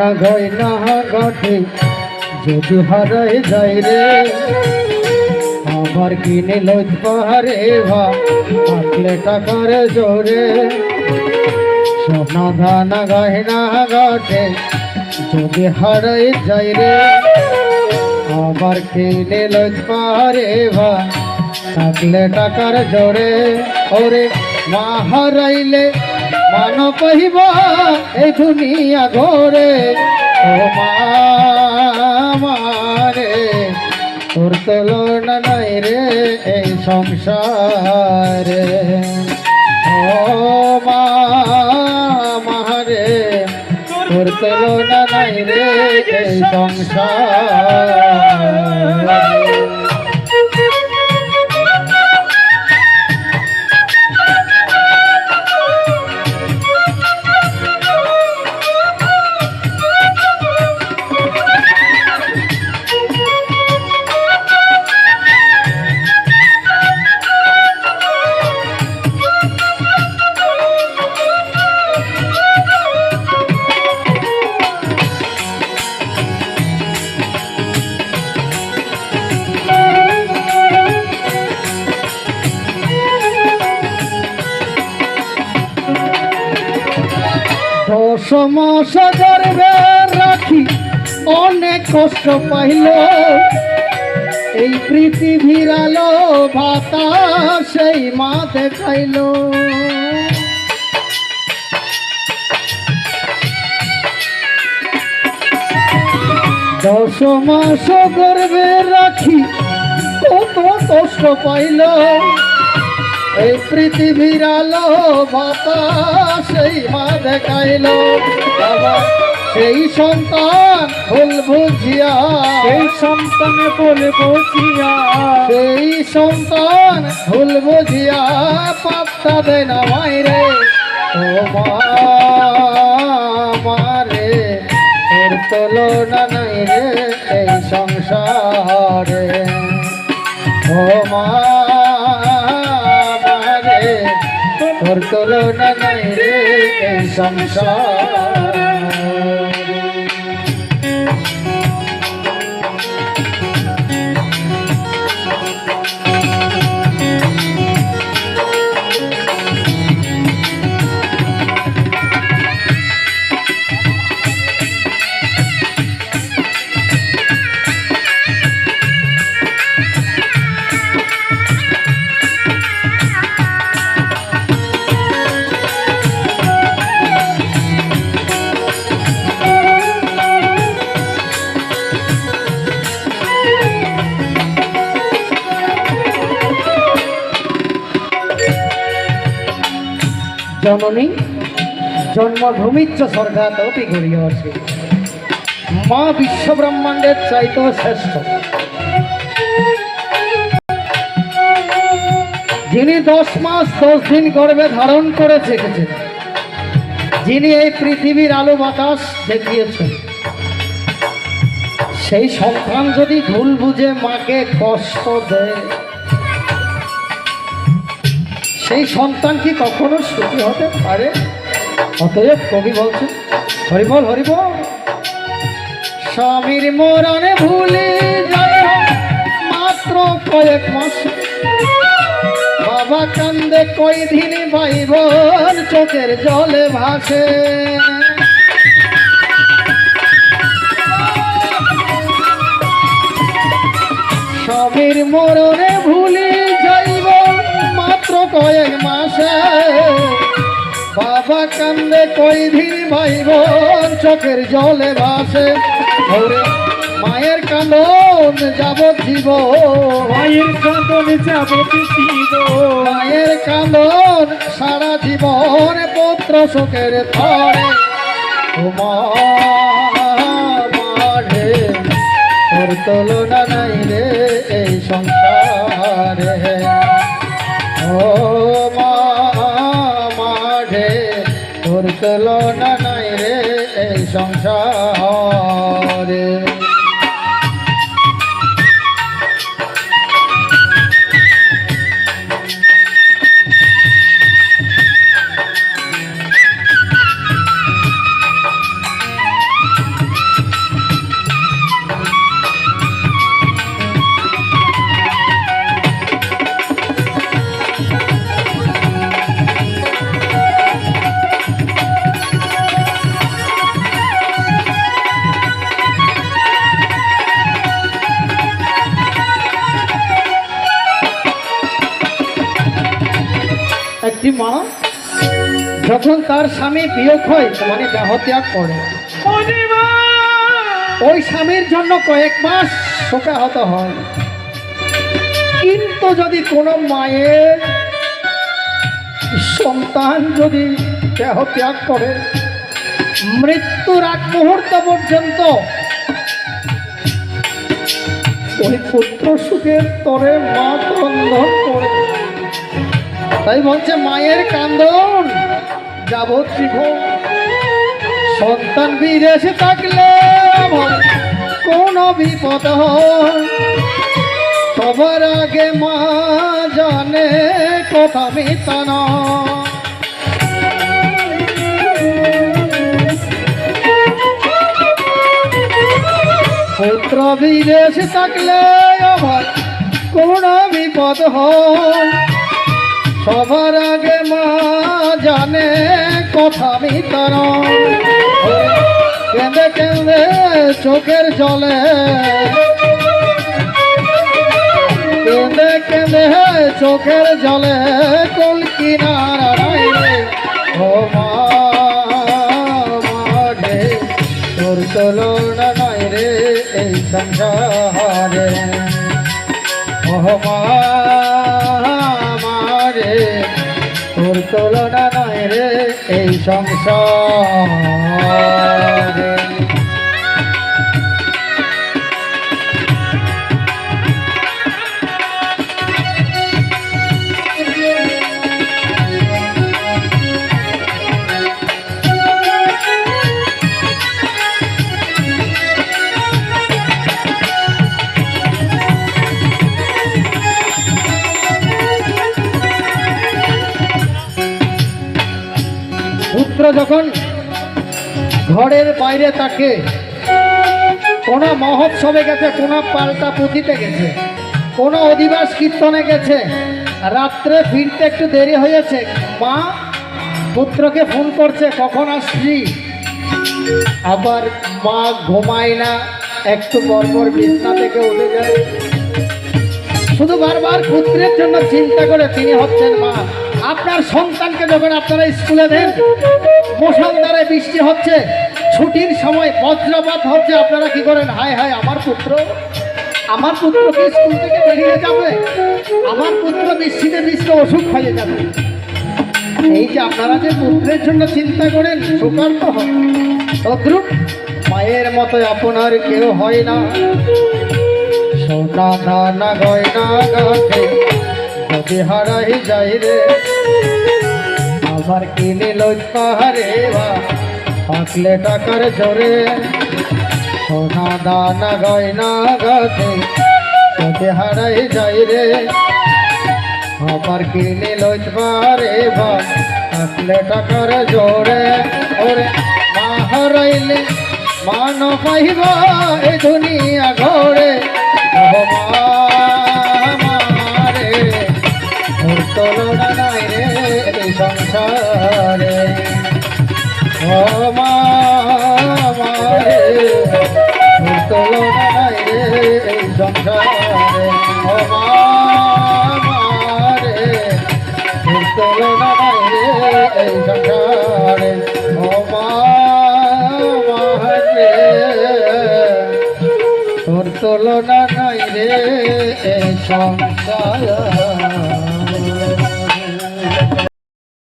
ধান গই না ঘটে, যদি হারাই যাই রে। আমার কিনে লইত পাহাড়ে ভা থাকলে টাকার জোরে। সোনা ধান গয়না ঘটে, যদি হারাই যাই রে। আমার কিনে লইত পাহাড়ে ভা থাকলে টাকার জোরে। ওরে মা হারাইলে মান কহিব এই দুনিয়া ঘরে, ও মারে তোর তুলনা নাই রে এই সংসারে। ও মারে তোর তুলনা নাই রে এই সংসারে। গর্বে রাখি, অনেক কষ্ট পাইল। এই পৃথিবীর আলো সেই মা দেখাইল। দশ মাস গর্বে রাখি, কত কষ্ট পাইল। এই পৃথিবীর আলো সেই মা দেখাইল সেই সন্তান ফুল বুঝিয়া। সেই সন্তানে বলে বসিয়া সেই সন্তান ফুল বুঝিয়া পাত্তা দেয় না মাইরে ও মারে তোর তুলনা নাই রে এই সংসারে। ও মা। তোর না রে সংসার। জননী জন্মভূমিচ্চ স্বর্গাতপি গড়িয়াছে মা বিশ্বব্রহ্মাণ্ডের চাইতেও শ্রেষ্ঠ। যিনি দশ মাস দশ দিন গর্ভে ধারণ করে চেকেছেন যিনি এই পৃথিবীর আলো বাতাস দেখিয়েছেন, সেই সন্তান যদি ভুল বুঝে মাকে কষ্ট দেয়। সেই সন্তান কি কখনো সুখী হতে পারে? অতএব কবি বলছে হরিবল হরিবল, স্বামীর মরণে ভুলে মাত্র কয়েক মাস। বাবা কান্দে কই দিন ভাই বোন চোখের জলে ভাসে। স্বামীর মরণে ভুলে কয়েক মাসে। বাবা কান্দে কই দিন ভাই বোন চোখের জলে ভাসে। মায়ের কান্দন যাবত জীব মায়ের যাবতীয় জীব মায়ের কান্দন সারা জীবন পুত্র সুখের ধরে। মাঠে তোর ও মা মাঠে তোর তুলনা নাই রে সংসারে। যখন তার স্বামী বিয়োগ হয় মানে দেহ ত্যাগ করে। ওই স্বামীর জন্য কয়েক মাস শোকাহত হয়। কিন্তু যদি কোনো মায়ের সন্তান যদি দেহ ত্যাগ করে মৃত্যুর আগ মুহূর্ত পর্যন্ত ওই পুত্র সুখের তরে মা ক্রন্দন করে। তাই বলছে মায়ের কান্দন যাবতীয় সন্তান বিদেশে থাকলে কোনো বিপদ সবার আগে মা জানে কথা নয়। পুত্র বিদেশে থাকলে আমার কোনো বিপদ হয় সবার আগে মা জানে কথা নয়। কেঁদে কেঁদে চোখের জলে। কেঁদে কেঁদে চোখের জলে কুল কিনারায় রে? ও মা মাঠে তোর তুলনা নাই রে এই সংসারে। ও মা তোর নয় রে এই সংসারে। যখন ঘরের বাইরে থাকে কোন মহোৎসবে গেছে, কোন পাল্টা পুঁথিতে গেছে, কোন অধিবাস কীর্তনে গেছে। রাত্রে ফিরতে একটু দেরি হয়েছে। মা পুত্রকে ফোন করছে, কখন আসছি আবার মা ঘুমায় না, একটু পরপর বিছনা থেকে উঠে যায়। শুধু বারবার পুত্রের জন্য চিন্তা করে তিনি হচ্ছেন মা। আপনার সন্তানকে যখন আপনারা স্কুলে দেন মুসলধারে বৃষ্টি হচ্ছে, ছুটির সময় বজ্রপাত হচ্ছে, আপনারা কি করেন? হায় হায়, আমার পুত্র আমার পুত্র কি স্কুল থেকে বেরিয়ে যাবে? আমার পুত্র বৃষ্টিতে বৃষ্টি অসুখ হয়ে যাবে। এই যে আপনারা যে পুত্রের জন্য চিন্তা করেন, সুকান্ত হয় মায়ের মতো আপনার কেউ হয় না। সোনা দানা গয়না গাছে যদি হারাই যাই রে। আবার কিনে লজ্জাহারে বা থাকলে টাকার জোরে। সোনা দানা গয়না গাছে যদি হারাই যাই রে। আবার কিনে লজ্জাহারে বা থাকলে টাকার জোরে। ওরে, মা হারাইলে মান এ দুনিয়া ঘরে। মা তোর তুলনা নাই রে এই সংসার